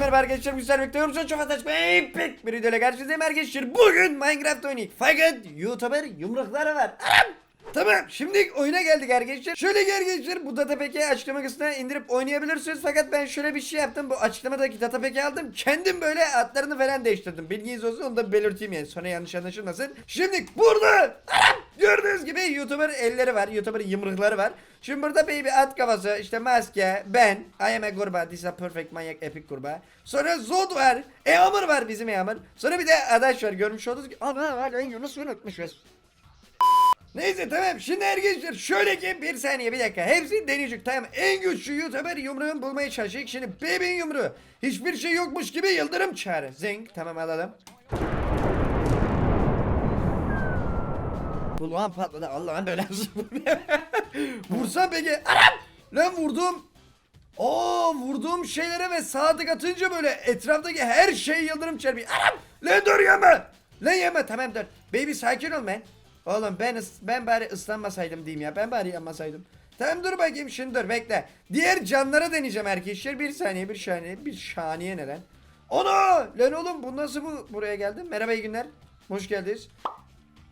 merhaba arkadaşlar güzel bekliyorum çok çok ataşmayın pek bir videoyla karşınızdayım arkadaşlar. Bugün Minecraft oynayık fakat YouTuber yumrukları var. Anam! Tamam şimdi oyuna geldik arkadaşlar. Şöyle arkadaşlar bu datapeki açıklama kısmına indirip oynayabilirsiniz. Fakat ben şöyle bir şey yaptım. Bu açıklamadaki datapeki aldım. Kendim böyle adlarını falan değiştirdim. Bilginiz olsun onu da belirteyim yani. Sonra yanlış anlaşılmasın. Şimdi burada Anam! Gördüğünüz gibi YouTuber elleri var YouTuber yumrukları var. Şimdi burada baby at kafası işte maske ben I am a kurbağa this is a perfect manyak epic kurbağa. Sonra Zod var Eamur var bizim Eamur Sonra bir de Adaş var görmüş olduğunuz gibi. Ana var en Yunus unutmuşuz? Neyse tamam. Şimdi arkadaşlar şöyle ki bir saniye bir dakika. Hepsi deneyecek. Tamam en güçlü youtuber yumruğunu bulmaya çalışacak. Şimdi bebeğin yumruğu. Hiçbir şey yokmuş gibi yıldırım çağrı. Zing tamam alalım Kulağım patladı Allah'ın belası Vursam peki Anam Lan vurdum Aa vurduğum şeylere ve sadık atınca böyle etraftaki her şey yıldırım çarpıyor. Anam! Lan dur yeme! Lan yeme tamam dur. Baby sakin ol man. Oğlum ben ben bari ıslanmasaydım diyeyim ya. Ben bari yanmasaydım. Tamam dur bakayım şimdi dur bekle. Diğer canlara deneyeceğim arkadaşlar. Bir saniye bir saniye bir saniye neden? Ana! Lan oğlum bu nasıl bu buraya geldi? Merhaba iyi günler. Hoş geldiniz.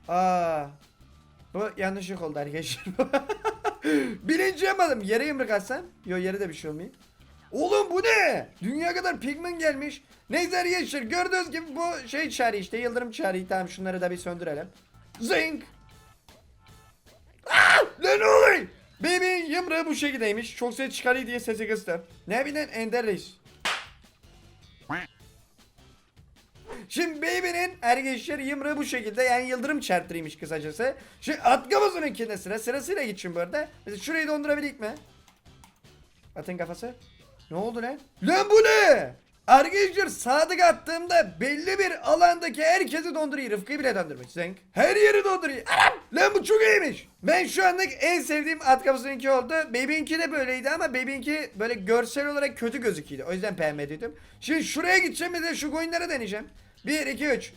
Aa. Bu yanlışlık oldu arkadaşlar. Birinci yapmadım. Yere yumruk atsam. Yo yere de bir şey olmuyor. Oğlum bu ne? Dünya kadar pigment gelmiş. Neyse arkadaşlar gördüğünüz gibi bu şey çağrı işte. Yıldırım çağrı. Tamam şunları da bir söndürelim. Zing. Ah! Lan oluyor? Baby'in yumruğu bu şekildeymiş. Çok ses çıkarıyor diye sesi kıstım. Ne bileyim Ender Reis. Şimdi Baby'nin arkadaşlar yımrığı bu şekilde yani yıldırım çarptırıymış kısacası. Şimdi at kafasının sıra sırasıyla şimdi bu arada. Mesela şurayı dondurabilir mi? Atın kafası. Ne oldu lan? Lan bu ne? Arkadaşlar sadık attığımda belli bir alandaki herkesi donduruyor. Rıfkı'yı bile dondurmuş. Zenk. Her yeri donduruyor. Anam! Lan bu çok iyiymiş. Ben şu andaki en sevdiğim at kafasınınki oldu. Baby'inki de böyleydi ama Baby'inki böyle görsel olarak kötü gözüküyordu. O yüzden beğenmediydim. Şimdi şuraya gideceğim bir de şu coinlere deneyeceğim. 1, 2, 3.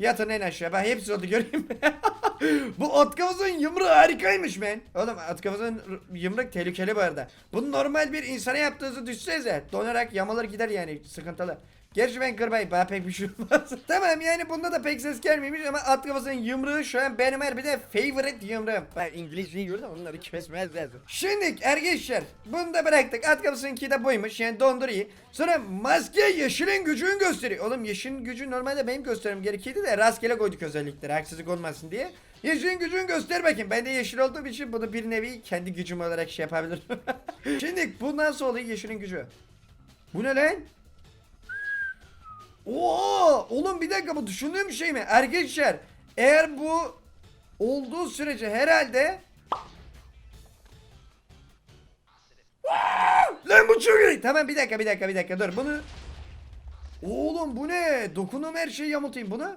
Yatın en aşağı. Ben hepsi oldu göreyim. bu at kafasının yumruğu harikaymış men. Oğlum at kafasının yumruk tehlikeli bu arada. Bunu normal bir insana yaptığınızı düşsenize. Donarak yamalar gider yani sıkıntılı. Gerçi ben kırbayım bana pek bir şey olmaz. tamam yani bunda da pek ses gelmemiş ama at kafasının yumruğu şu an benim her bir de favorite yumruğum. Ben İngilizce yiyorum da onları kesmez lazım. Şimdi arkadaşlar bunu da bıraktık. At kafasınınki de buymuş yani donduruyor. Sonra maske yeşilin gücünü gösteriyor. Oğlum yeşilin gücü normalde benim göstermem gerekirdi de rastgele koyduk özellikleri haksızlık olmasın diye. Yeşilin gücünü göster bakayım. Ben de yeşil olduğum için bunu bir nevi kendi gücüm olarak şey yapabilirim. Şimdi bu nasıl oluyor yeşilin gücü? Bu ne lan? Oo, oğlum bir dakika bu düşündüğüm şey mi? Arkadaşlar eğer bu olduğu sürece herhalde Lan bu çok iyi. Tamam bir dakika bir dakika bir dakika dur bunu Oğlum bu ne? Dokunum her şeyi yamultayım bunu.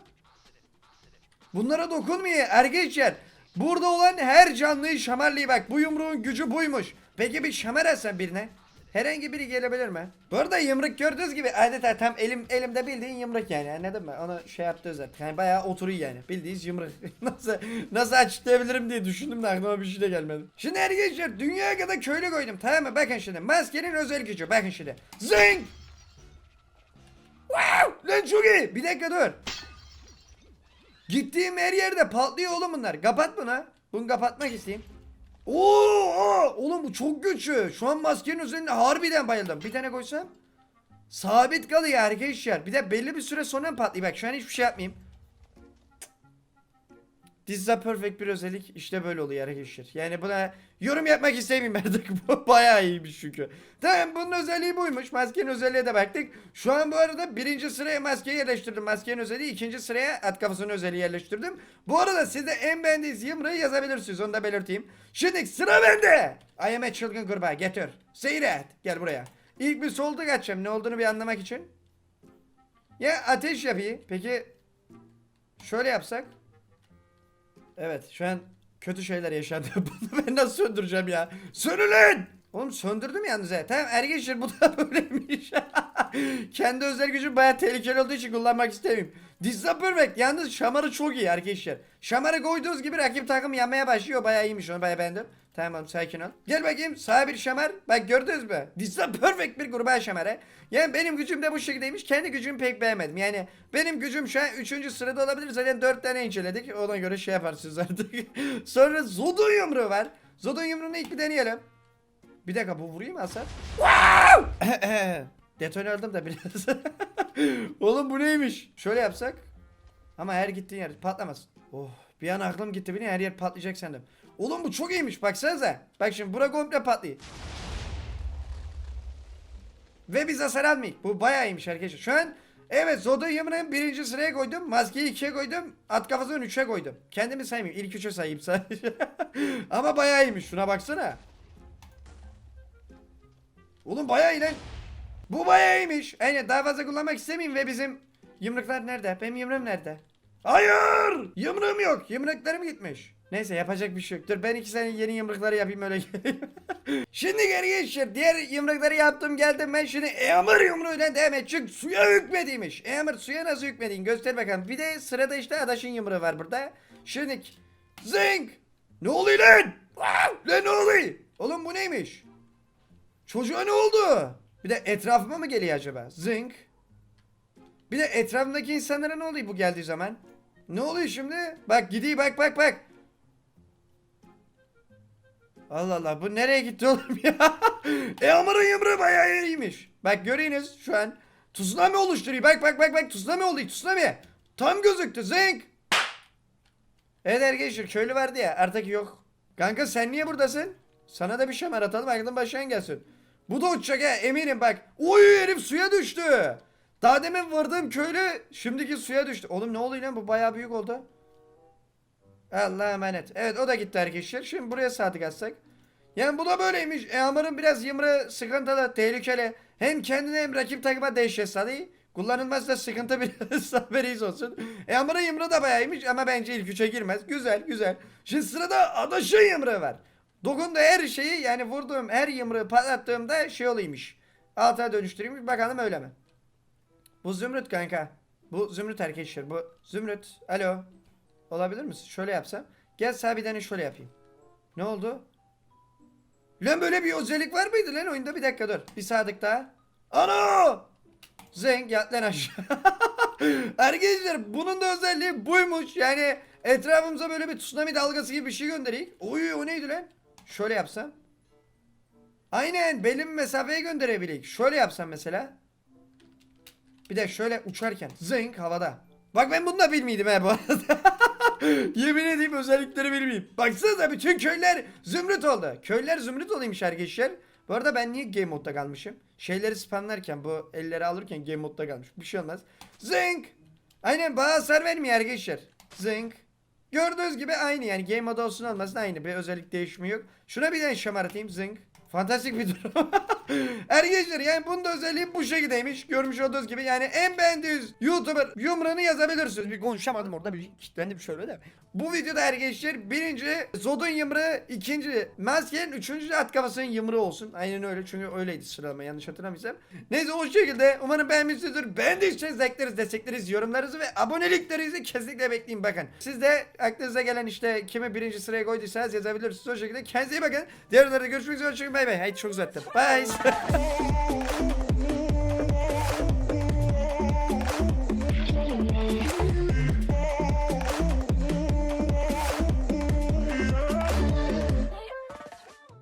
Bunlara dokunmuyor arkadaşlar. Burada olan her canlıyı şamarlıyor bak. Bu yumruğun gücü buymuş. Peki bir şamar atsan birine. Herhangi biri gelebilir mi? Bu arada yumruk gördüğünüz gibi adeta tam elim elimde bildiğin yumruk yani anladın mı? Onu şey yaptı zaten. Yani bayağı oturuyor yani. Bildiğiniz yumruk. nasıl nasıl açıklayabilirim diye düşündüm de aklıma bir şey de gelmedi. Şimdi arkadaşlar dünyaya kadar köylü koydum tamam mı? Bakın şimdi maskenin özel gücü. Bakın şimdi. Zing! Wow! Lan çok iyi. Bir dakika dur. Gittiğim her yerde patlıyor oğlum bunlar. Kapat bunu. Bunu kapatmak isteyeyim. Oo, oğlum bu çok güçlü. Şu an maskenin üzerinde harbiden bayıldım. Bir tane koysam. Sabit kalıyor arkadaşlar. Bir de belli bir süre sonra patlıyor. Bak şu an hiçbir şey yapmayayım. This perfect bir özellik. İşte böyle oluyor arkadaşlar. Yani buna yorum yapmak istemiyorum artık. Bu bayağı iyiymiş çünkü. Tamam bunun özelliği buymuş. Maskenin özelliğe de baktık. Şu an bu arada birinci sıraya maskeyi yerleştirdim. Maskenin özelliği. ikinci sıraya at kafasının özelliği yerleştirdim. Bu arada siz de en beğendiğiniz yımrığı yazabilirsiniz. Onu da belirteyim. Şimdi sıra bende. I am a çılgın kurbağa. Getir. Seyret. Gel buraya. İlk bir solda kaçacağım. Ne olduğunu bir anlamak için. Ya ateş yapayım. Peki şöyle yapsak. Evet şu an kötü şeyler yaşandı. Bunu ben nasıl söndüreceğim ya? Sönülün! Oğlum söndürdüm yalnız ya. Tamam arkadaşlar bu da böyleymiş. Kendi özel gücüm baya tehlikeli olduğu için kullanmak istemiyorum. Dizza yalnız şamarı çok iyi arkadaşlar. Şamarı koyduğunuz gibi rakip takım yanmaya başlıyor. Baya iyiymiş onu baya beğendim. Tamam sakin ol. Gel bakayım sağ bir şamar. Bak gördünüz mü? This is a perfect bir gruba şamarı. Yani benim gücüm de bu şekildeymiş. Kendi gücümü pek beğenmedim. Yani benim gücüm şu an 3. sırada olabilir. Zaten 4 tane inceledik. Ona göre şey yaparsınız artık. Sonra Zodun yumruğu var. Zodun yumruğunu ilk bir deneyelim. Bir dakika bu vurayım mı hasar? Detone aldım da biraz. Oğlum bu neymiş? Şöyle yapsak. Ama her gittiğin yer patlamaz. Oh bir an aklım gitti beni her yer patlayacak sandım. Oğlum bu çok iyiymiş baksanıza. Bak şimdi bura komple patlıyor. Ve biz hasar almayız. Bu bayağı iyiymiş arkadaşlar. Şu an evet Zodo yımını birinci sıraya koydum. Maskeyi ikiye koydum. At kafasını üçe koydum. Kendimi saymayayım. İlk üçe sayayım sadece. Ama bayağı iyiymiş. Şuna baksana. Oğlum bayağı iyi lan. Bu bayağı iyiymiş. Aynen daha fazla kullanmak istemeyeyim ve bizim yumruklar nerede? Benim yumruğum nerede? Hayır! Yumruğum yok. Yumruklarım gitmiş. Neyse yapacak bir şey yok. Dur ben iki tane yeni yumrukları yapayım öyle geleyim. şimdi geri geçir. Diğer yumrukları yaptım geldim ben şimdi Eamur yumruğuyla devam et. Çünkü suya hükmediymiş. Eamur suya nasıl hükmediğin göster bakalım. Bir de sırada işte Adaş'ın yumruğu var burada. Şimdi zing! Ne oluyor lan? Ah! Lan ne oluyor? Oğlum bu neymiş? Çocuğa ne oldu? Bir de etrafıma mı geliyor acaba? Zing. Bir de etrafımdaki insanlara ne oluyor bu geldiği zaman? Ne oluyor şimdi? Bak gidiyor bak bak bak. Allah Allah bu nereye gitti oğlum ya? e Amar'ın yumruğu bayağı iyiymiş. Bak görüyorsunuz şu an. Tsunami oluşturuyor. Bak bak bak bak tsunami oldu tsunami. Tam gözüktü zing. Evet arkadaşlar köylü vardı ya artık yok. Kanka sen niye buradasın? Sana da bir şamar atalım aklın başına gelsin. Bu da uçacak ha eminim bak. Oy herif suya düştü. Daha demin vurdığım köylü şimdiki suya düştü. Oğlum ne oluyor lan bu bayağı büyük oldu. Allah'a emanet. Evet o da gitti arkadaşlar. Şimdi buraya sadık atsak. Yani bu da böyleymiş. E Amar'ın biraz yımrı sıkıntılı, tehlikeli. Hem kendine hem rakip takıma dehşet sadı. Kullanılmazsa sıkıntı biraz haberiz olsun. E Amar'ın yımrı da bayağıymış ama bence ilk üçe girmez. Güzel güzel. Şimdi sırada Adaş'ın yımrı var. Dokunduğu her şeyi yani vurduğum her yımrığı patlattığımda şey olaymış. Alta dönüştürüyormuş. Bakalım öyle mi? Bu Zümrüt kanka. Bu Zümrüt arkadaşlar. Bu Zümrüt. Alo. Olabilir misin? Şöyle yapsam. Gel sabiden şöyle yapayım. Ne oldu? Lan böyle bir özellik var mıydı lan oyunda? Bir dakika dur. Bir sadık daha. Ana! Zenk yat lan aşağı. Arkadaşlar bunun da özelliği buymuş. Yani etrafımıza böyle bir tsunami dalgası gibi bir şey göndereyim. Oy o neydi lan? Şöyle yapsam. Aynen belli bir mesafeye gönderebileyim. Şöyle yapsam mesela. Bir de şöyle uçarken zınk havada. Bak ben bunu da bilmiyordum he bu arada. Yemin edeyim özellikleri bilmeyeyim. Baksanıza bütün köyler zümrüt oldu. Köyler zümrüt olaymış arkadaşlar. Bu arada ben niye game modda kalmışım? Şeyleri spamlarken bu elleri alırken game modda kalmış. Bir şey olmaz. Zınk. Aynen bana hasar vermiyor arkadaşlar. Zınk. Gördüğünüz gibi aynı yani game modu olsun olmasın aynı. Bir özellik değişimi yok. Şuna bir tane şamaratayım zınk. Fantastik bir durum. Arkadaşlar yani bunun da özelliği bu şekildeymiş. Görmüş olduğunuz gibi yani en beğendiğiniz YouTuber yumruğunu yazabilirsiniz. Bir konuşamadım orada bir kilitlendim şöyle de. Bu videoda arkadaşlar birinci Zod'un yumruğu, ikinci Maske'nin, üçüncü at kafasının yumruğu olsun. Aynen öyle çünkü öyleydi sıralama yanlış hatırlamıyorsam. Neyse o şekilde umarım beğenmişsinizdir. Beğendiyseniz bekleriz, destekleriniz, yorumlarınızı ve aboneliklerinizi kesinlikle bekleyin bakın. Siz de aklınıza gelen işte kimi birinci sıraya koyduysanız yazabilirsiniz o şekilde. Kendinize iyi bakın. Diğer görüşmek üzere. Hoşçakalın. Bay bay. Haydi çok uzattım. Bye. Yeah.